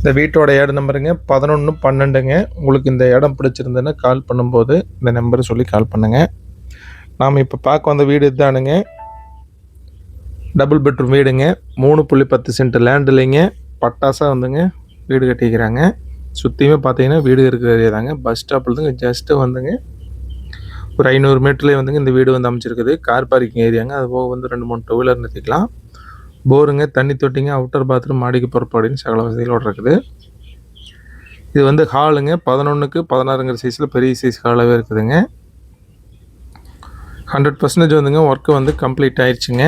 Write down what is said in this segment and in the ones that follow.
இந்த வீட்டோட இடம் நம்பருங்க பதினொன்று பன்னெண்டுங்க. உங்களுக்கு இந்த இடம் பிடிச்சிருந்ததுன்னா கால் பண்ணும்போது இந்த நம்பரை சொல்லி கால் பண்ணுங்கள் நாம் இப்போ பார்க்க வந்த வீடு இதுதானுங்க டபுள் பெட்ரூம் வீடுங்க. மூணு புள்ளி பத்து சென்ட் லேண்ட் இல்லைங்க. பட்டாசாக வந்துங்க வீடு கட்டிக்கிறாங்க. சுற்றியுமே பார்த்தீங்கன்னா வீடு இருக்கிற ஏரியா தாங்க. பஸ் ஸ்டாப்லேருந்துங்க ஜஸ்ட்டு வந்துங்க. ஒரு ஐநூறு மீட்டர்லேயே வந்துங்க இந்த வீடு வந்து அமைச்சிருக்குது கார் பார்க்கிங் ஏரியாங்க. அது போக வந்து ரெண்டு மூணு டூ வீலர் நிறுத்திக்கலாம். போருங்க தண்ணி தொட்டிங்க அவுட்டர் பாத்ரூம் மாடிக்கு புறப்பாடின்னு சகல வசதிகளோடு இருக்குது. இது வந்து ஹாலுங்க பதினொன்றுக்கு பதினாறுங்கிற சைஸில் பெரிய சைஸ் ஹாலாகவே இருக்குதுங்க. ஹண்ட்ரட் பர்சன்டேஜ் வந்துங்க ஒர்க்கு வந்து கம்ப்ளீட் ஆயிடுச்சுங்க.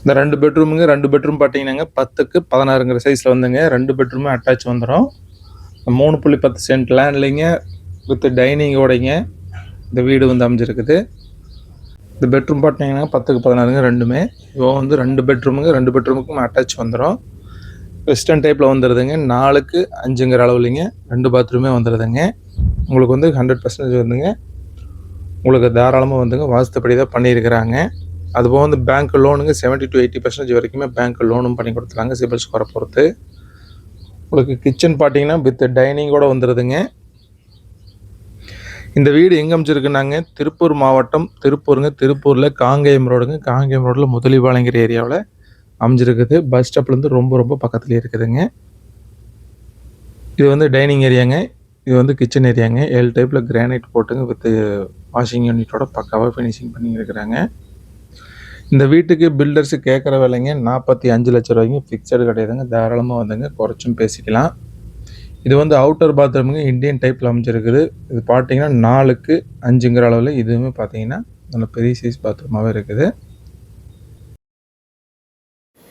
இந்த ரெண்டு பெட்ரூமுங்க ரெண்டு பெட்ரூம் பார்த்தீங்கன்னாங்க பத்துக்கு பதினாறுங்கிற சைஸில் வந்துங்க ரெண்டு பெட்ரூமே அட்டாச் வந்துடும் மூணு புள்ளி பத்து சென்ட் லேண்ட்லிங்க வித் டைனிங்கோடைங்க இந்த வீடு வந்து அமைஞ்சிருக்குது. இந்த பெட்ரூம் பார்த்தீங்கன்னா பத்துக்கு பதினாறுங்க ரெண்டுமே. இப்போ வந்து ரெண்டு பெட்ரூமுங்க ரெண்டு பெட்ரூமுக்கும் அட்டாச் வந்துடும் வெஸ்டர்ன் டைப்பில் வந்துடுதுங்க நாலுக்கு அஞ்சுங்கிற அளவுலிங்க. ரெண்டு பாத்ரூமே வந்துடுதுங்க உங்களுக்கு வந்து ஹண்ட்ரட் பர்சன்டேஜ் வந்துங்க. உங்களுக்கு தாராளமாக வந்துங்க வாஸ்துப்படி தான் பண்ணியிருக்கிறாங்க. அதுபோக வந்து பேங்க் லோனுங்க செவன்ட்டி டு எயிட்டி பர்சன்டேஜ் வரைக்குமே பேங்க் லோனும் பண்ணி கொடுத்துருக்காங்க சிபில் ஸ்கோரை பொறுத்து. உங்களுக்கு கிச்சன் பார்த்தீங்கன்னா வித் டைனிங்கோட வந்துடுதுங்க இந்த வீடு எங்கே அமைச்சிருக்குனாங்க திருப்பூர் மாவட்டம் திருப்பூருங்க திருப்பூரில் காங்கேயம் ரோடுங்க. காங்கேயம் ரோடில் முதலிபாளையங்கிற ஏரியாவில் அமைஞ்சிருக்குது. பஸ் ஸ்டாப்லேருந்து ரொம்ப ரொம்ப பக்கத்துலேயே இருக்குதுங்க. இது வந்து டைனிங் ஏரியாங்க. இது வந்து கிச்சன் ஏரியாங்க. ஏழு டைப்பில் கிரானைட் போட்டுங்க வித்து வாஷிங் யூனிட்டோட பக்காவாக ஃபினிஷிங் பண்ணியிருக்கிறாங்க. இந்த வீட்டுக்கு பில்டர்ஸு கேட்குற விலைங்க. நாற்பத்தி அஞ்சு லட்ச ரூபாய்க்கு ஃபிக்ஸடு கிடையாதுங்க. தாராளமாக வந்துங்க குறைச்சும் பேசிக்கலாம். இது வந்து அவுட்டர் பாத்ரூமுங்க இந்தியன் டைப்பில் அமைஞ்சிருக்குது. இது பார்த்தீங்கன்னா நாலுக்கு அஞ்சுங்கிற அளவில் இதுவுமே பார்த்தீங்கன்னா நல்ல பெரிய சைஸ் பாத்ரூமாகவே இருக்குது.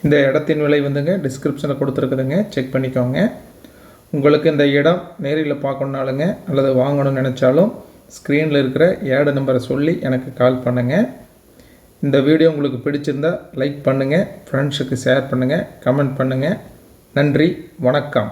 இந்த இடத்தின் விலை வந்துங்க டிஸ்கிரிப்ஷனில் கொடுத்துருக்குதுங்க. செக் பண்ணிக்கோங்க. உங்களுக்கு இந்த இடம் நேரில் பார்க்கணுனாலுங்க அல்லது வாங்கணும்னு நினச்சாலும் ஸ்க்ரீனில் இருக்கிற ஏடு நம்பரை சொல்லி எனக்கு கால் பண்ணுங்கள் இந்த வீடியோ உங்களுக்கு பிடிச்சிருந்தா லைக் பண்ணுங்கள் ஃப்ரெண்ட்ஸுக்கு ஷேர் பண்ணுங்கள் கமெண்ட் பண்ணுங்கள் நன்றி வணக்கம்.